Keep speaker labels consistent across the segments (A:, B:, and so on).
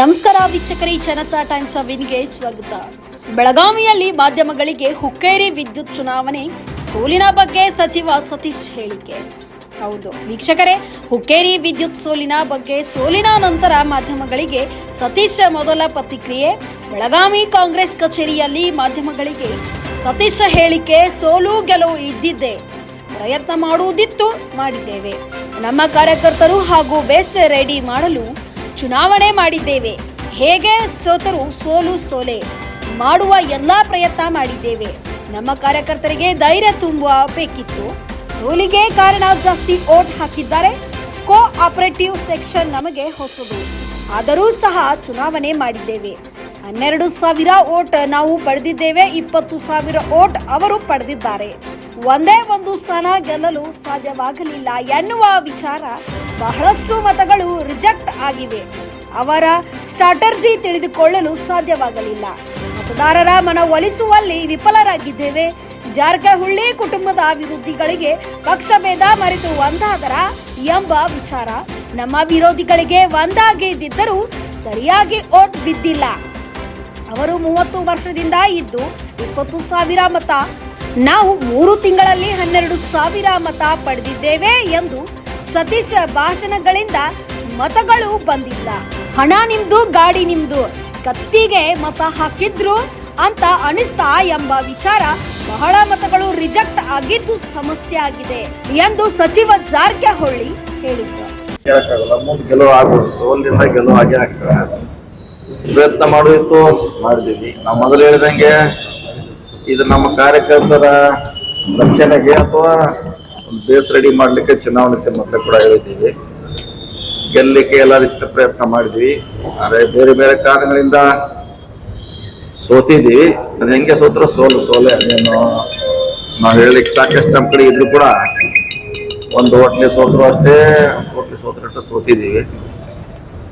A: ನಮಸ್ಕಾರ ವೀಕ್ಷಕರೇ ಜನತಾ ಟೈಮ್ಸ್ ಇಂಡಿಯಾಗೆ ಸ್ವಾಗತ. ಬೆಳಗಾವಿಯಲ್ಲಿ ಮಾಧ್ಯಮಗಳಿಗೆ ಹುಕ್ಕೇರಿ ವಿದ್ಯುತ್ ಚುನಾವಣೆ ಸೋಲಿನ ಬಗ್ಗೆ ಸಚಿವ ಸತೀಶ್ ಹೇಳಿಕೆ. ಹೌದು, ವೀಕ್ಷಕರೇ, ಹುಕ್ಕೇರಿ ವಿದ್ಯುತ್ ಸೋಲಿನ ಬಗ್ಗೆ ಸೋಲಿನ ನಂತರ ಮಾಧ್ಯಮಗಳಿಗೆ ಸತೀಶ್ ಮೊದಲ ಪ್ರತಿಕ್ರಿಯೆ. ಬೆಳಗಾವಿ ಕಾಂಗ್ರೆಸ್ ಕಚೇರಿಯಲ್ಲಿ ಮಾಧ್ಯಮಗಳಿಗೆ ಸತೀಶ್ ಹೇಳಿಕೆ, ಸೋಲು ಗೆಲುವು ಇದ್ದಿದ್ದೆ. ಪ್ರಯತ್ನ ಮಾಡುವುದಿತ್ತು, ಮಾಡಿದ್ದೇವೆ. ನಮ್ಮ ಕಾರ್ಯಕರ್ತರು ಹಾಗೂ ಬೇಸ್ ರೆಡಿ ಮಾಡಲು ಚುನಾವಣೆ ಮಾಡಿದ್ದೇವೆ. ಹೇಗೆ ಸೋತರು ಸೋಲು ಸೋಲೆ. ಮಾಡುವ ಎಲ್ಲ ಪ್ರಯತ್ನ ಮಾಡಿದ್ದೇವೆ. ನಮ್ಮ ಕಾರ್ಯಕರ್ತರಿಗೆ ಧೈರ್ಯ ತುಂಬುವ ಬೇಕಿತ್ತು. ಸೋಲಿಗೆ ಕಾರಣ ಜಾಸ್ತಿ ಓಟ್ ಹಾಕಿದ್ದಾರೆ. ಕೋ ಆಪರೇಟಿವ್ ಸೆಕ್ಷನ್ ನಮಗೆ ಹೊಸದು. ಆದರೂ ಸಹ ಚುನಾವಣೆ ಮಾಡಿದ್ದೇವೆ. ಹನ್ನೆರಡು ಸಾವಿರ ಓಟ್ ನಾವು ಪಡೆದಿದ್ದೇವೆ. ಇಪ್ಪತ್ತು ಸಾವಿರ ಓಟ್ ಅವರು ಪಡೆದಿದ್ದಾರೆ. ಒಂದೇ ಒಂದು ಸ್ಥಾನ ಗೆಲ್ಲಲು ಸಾಧ್ಯವಾಗಲಿಲ್ಲ ಎನ್ನುವ ವಿಚಾರ ಬಹಳಷ್ಟು ಮತಗಳು ರಿಜೆಕ್ಟ್ ಆಗಿವೆ. ಅವರ ಸ್ಟ್ರಾಟರ್ಜಿ ತಿಳಿದುಕೊಳ್ಳಲು ಸಾಧ್ಯವಾಗಲಿಲ್ಲ. ಮತದಾರರ ಮನವೊಲಿಸುವಲ್ಲಿ ವಿಫಲರಾಗಿದ್ದೇವೆ. ಜಾರಕಿಹೊಳಿ ಕುಟುಂಬದ ವಿರೋಧಿಗಳಿಗೆ ಪಕ್ಷಭೇದ ಮರೆತು ಒಂದಾದರ ಎಂಬ ವಿಚಾರ. ನಮ್ಮ ವಿರೋಧಿಗಳಿಗೆ ಒಂದಾಗಿದ್ದರೂ ಸರಿಯಾಗಿ ಓಟ್ ಬಿದ್ದಿಲ್ಲ. ಅವರು ಮೂವತ್ತು ವರ್ಷದಿಂದ ಇದ್ದು ಇಪ್ಪತ್ತು ಸಾವಿರ ಮತ. ನಾವು ಮೂರು ತಿಂಗಳಲ್ಲಿ ಹನ್ನೆರಡು ಸಾವಿರ ಮತ ಪಡೆದಿದ್ದೇವೆ ಎಂದು ಸತೀಶ್ ಭಾಷಣಗಳಿಂದ ಮತಗಳು ಬಂದಿಲ್ಲ. ಹಣ ನಿಮ್ದು, ಗಾಡಿ ನಿಮ್ದು. ಕತ್ತಿಗೆ ಮತ ಹಾಕಿದ್ರು ಅಂತ ಅನಿಸ್ತಾ ಎಂಬ ವಿಚಾರ ಬಹಳ ಮತಗಳು ರಿಜೆಕ್ಟ್ ಆಗಿದ್ದು ಸಮಸ್ಯೆ ಆಗಿದೆ ಎಂದು ಸಚಿವ ಜಾರಕಿಹೊಳಿ ಹೇಳಿದ್ರು.
B: ಗೆಲುವು ಆಗ್ಬೋದು. ಸೋಲಿನಿಂದ ಗೆಲುವು ಆಗೇ ಆಗ್ತದೆ. ಪ್ರಯತ್ನ ಮಾಡೋದಿತ್ತು ಮಾಡಿದೀವಿ ನಾವು ಮೊದಲು ಹೇಳಿದಂಗೆ ಇದು ನಮ್ಮ ಕಾರ್ಯಕರ್ತರ ರಕ್ಷಣೆಗೆ ಅಥವಾ ಒಂದು ಬೇಸ್ ರೆಡಿ ಮಾಡ್ಲಿಕ್ಕೆ ಚುನಾವಣೆ ಮತ್ತೆ ಕೂಡ ಹೇಳಿದ್ದೀವಿ. ಗೆಲ್ಲಲಿಕ್ಕೆ ಎಲ್ಲ ರೀತಿಯ ಪ್ರಯತ್ನ ಮಾಡಿದ್ವಿ ಆದರೆ ಬೇರೆ ಬೇರೆ ಕಾರಣಗಳಿಂದ ಸೋತಿದ್ದೀವಿ. ಅದು ಹೆಂಗೆ ಸೋತ್ರ ಸೋಲು, ಸೋಲೆ ಅದೇನು ನಾವು ಹೇಳಲಿಕ್ಕೆ ಸಾಕಷ್ಟು ನಮ್ಮ ಕಡೆ ಇದ್ರು ಕೂಡ ಒಂದು ಹೋಟ್ಲಿ ಸೋತರು ಅಷ್ಟೇ ಹೋಟ್ಲಿ ಸೋತರಟ್ಟು ಸೋತಿದ್ದೀವಿ.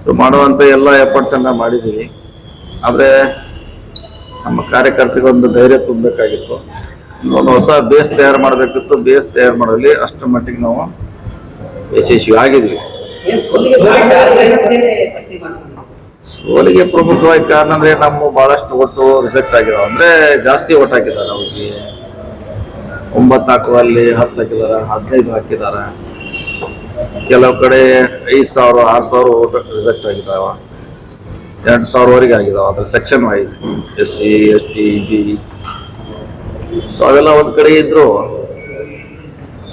B: ಸೊ ಮಾಡುವಂಥ ಎಲ್ಲ ಎಫರ್ಟ್ಸನ್ನು ಮಾಡಿದ್ದೀವಿ. ಆದರೆ ನಮ್ಮ ಕಾರ್ಯಕರ್ತರಿಗೆ ಒಂದು ಧೈರ್ಯ ತುಂಬಬೇಕಾಗಿತ್ತು. ಒಂದು ಹೊಸ ಬೇಸ್ ತಯಾರು ಮಾಡಬೇಕಿತ್ತು. ಬೇಸ್ ತಯಾರು ಮಾಡಲಿ ಅಷ್ಟು ಮಟ್ಟಿಗೆ ನಾವು ಯಶಸ್ವಿ ಆಗಿದ್ದೀವಿ ಸೋಲಿಗೆ ಪ್ರಮುಖವಾಗಿ ಕಾರಣ ಅಂದ್ರೆ ನಮ್ಮ ಬಹಳಷ್ಟು ಒಟ್ಟು ರಿಸೆಕ್ಟ್ ಆಗಿದಾವೆ. ಅಂದ್ರೆ ಜಾಸ್ತಿ ಓಟ್ ಹಾಕಿದ್ದಾರೆ ಅವ್ರಿಗೆ. ಒಂಬತ್ತು ಅಲ್ಲಿ ಹತ್ತು ಹಾಕಿದಾರ ಹದಿನೈದು ಹಾಕಿದಾರ ಕೆಲವು ಕಡೆ ಐದು ಸಾವಿರ, ಆರು ಸಾವಿರ ಓಟ್ ರಿಸೆಕ್ಟ್ ಆಗಿದಾವ. ಎರಡು ಸಾವಿರವರೆಗೆ ಆಗಿದಾವ. ಅದ್ರ section wise S C, S T, B so ಅವೆಲ್ಲ ಒಂದು ಕಡೆ ಇದ್ರು.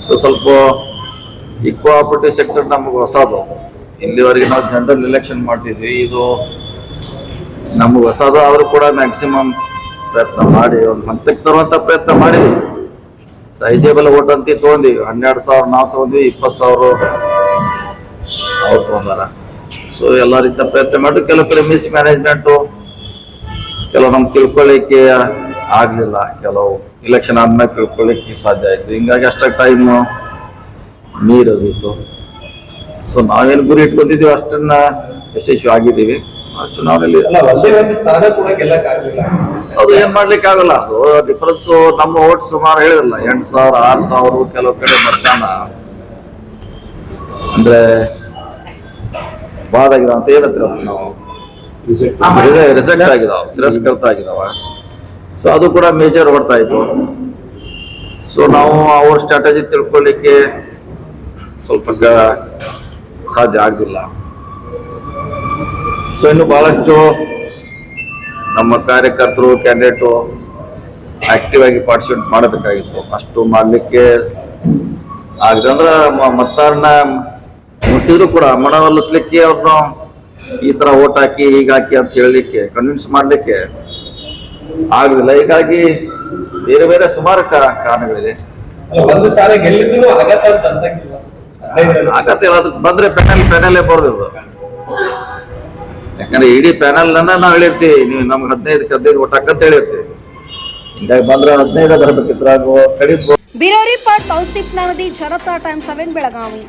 B: ಸೊ ಸ್ವಲ್ಪ ಈ ಕೋಆಪರೇಟಿವ್ ಸೆಕ್ಟರ್ ನಮಗೆ ಹೊಸದು. ಇಲ್ಲಿವರೆಗೆ ನಾವು ಜನರಲ್ ಎಲೆಕ್ಷನ್ ಮಾಡ್ತಿದ್ವಿ. ಇದು ನಮಗೆ ಹೊಸದು ಆದರೂ ಕೂಡ ಮ್ಯಾಕ್ಸಿಮಮ್ ಪ್ರಯತ್ನ ಮಾಡಿ, ಒಂದು ಹಂತಕ್ಕೆ ತರುವಂಥ ಪ್ರಯತ್ನ ಮಾಡಿದ್ವಿ. ಸೈಜೇಬಲ್ ಓಟ್ ಅಂತ ತೊಗೊಂಡಿವಿ. ಹನ್ನೆರಡು ಸಾವಿರ ನಾವು ತೊಗೊಂಡ್ವಿ, ಇಪ್ಪತ್ತು ಸಾವಿರ ಅವ್ರು ತೊಗೊಂಡಾರ. ಸೊ ಎಲ್ಲ ರೀತಿಯ ಪ್ರಯತ್ನ ಮಾಡಿ ಕೆಲವು ಕಡೆ ಮಿಸ್ ಮ್ಯಾನೇಜ್ಮೆಂಟು ಕೆಲವು ನಮ್ಗೆ ತಿಳ್ಕೊಳ್ಳಿಕ್ಕೆ ಆಗಲಿಲ್ಲ. ಕೆಲವು ಇಲೆಕ್ಷನ್ ಆದ್ಮೇಲೆ ತಿಳ್ಕೊಳ್ಳಿಕ್ಕೆ ಸಾಧ್ಯ ಆಯ್ತು. ಹಿಂಗಾಗಿ ಅಷ್ಟಕ್ಕೆ ಟೈಮ್ ಮೀರೋಗಿತ್ತು ಸೊ ನಾವೇನು ಗುರಿ ಇಟ್ಕೊಂಡಿದ್ದೀವಿ ಅಷ್ಟನ್ನ ಯಶಸ್ವಿ ಆಗಿದ್ದೀವಿ. ಆ ಚುನಾವಣೆಯಲ್ಲಿ ಅದು ಏನ್ ಮಾಡ್ಲಿಕ್ಕೆ ಆಗಲ್ಲ. ಅದು ಡಿಫರೆನ್ಸ್ ನಮ್ಮ ಓಟ್ ಸುಮಾರು ಹೇಳಿದ್ರಲ್ಲ ಎಂಟು ಸಾವಿರ ಆರು ಸಾವಿರ ಕೆಲವು ಕಡೆ ಮತದಾನ. ಅಂದ್ರೆ ಬಾದಾಗಿದ ಅಂತ ಏನಂತೀರ ನಾವು. ರಿಜೆಕ್ಟ್ ಆಗಿದಾವ ತಿರಸ್ಕೃತ ಆಗಿದಾವ. ಸೊ ಅದು ಕೂಡ ಮೇಜರ್ ಹೊಡ್ತಾ ಇತ್ತು. ಸೊ ನಾವು ಅವ್ರ ಸ್ಟ್ರಾಟಜಿ ತಿಳ್ಕೊಳ್ಳಿಕ್ಕೆ ಸ್ವಲ್ಪ ಸಾಧ್ಯ ಆಗಲಿಲ್ಲ. ಸೊ ಇನ್ನು ಬಹಳಷ್ಟು ನಮ್ಮ ಕಾರ್ಯಕರ್ತರು ಕ್ಯಾಂಡಿಡೇಟು ಆಕ್ಟಿವ್ ಆಗಿ ಪಾರ್ಟಿಸಿಪೇಟ್ ಮಾಡಬೇಕಾಗಿತ್ತು. ಅಷ್ಟು ಮಾಡಲಿಕ್ಕೆ ಆಗಿದೆ ಅಂದ್ರೆ ಮ- ಮತದಾರನ ಮುಟ್ಟಿದ್ರು ಕೂಡ ಮನವೊಲಿಸ್ಲಿಕ್ಕೆ ಅವ್ರನ್ನ ಈ ತರ ಓಟ್ ಹಾಕಿ ಹೀಗಾಕಿ ಅಂತ ಹೇಳಲಿಕ್ಕೆ ಕನ್ವಿನ್ಸ್ ಮಾಡಲಿಕ್ಕೆ ಆಗಲಿಲ್ಲ ಹೀಗಾಗಿ ಬೇರೆ ಬೇರೆ ಸುಮಾರು ಕಾರಣಗಳಿದೆ.
C: ಆಗತ್ತ
B: ಅದು ಬಂದ್ರೆ ಪ್ಯಾನಲ್ ಪ್ಯಾನಲ್ಲೇ ಬರ್ದು ಯಾಕಂದ್ರೆ ಇಡೀ ಪ್ಯಾನಲ್ ಅನ್ನ ನಾವು ಹೇಳಿರ್ತೀವಿ ನೀವು ನಮ್ಗೆ ಹದಿನೈದು ಹದಿನೈದು ಓಟ್ ಹಾಕಂತ ಹೇಳಿರ್ತೀವಿ. ಹಿಂಗಾಗಿ ಬಂದ್ರೆ ಹದಿನೈದು ಬರಬೇಕಿತ್ತು ಕಡಿಮೆ
A: ಬ್ಯೂರೋ ರಿಪೋರ್ಟ್ ಕೌಶಿಕ್ ನವದಿ ಜನತಾ ಟೈಮ್ ಸೆವೆನ್ ಬೆಳಗಾವಿ.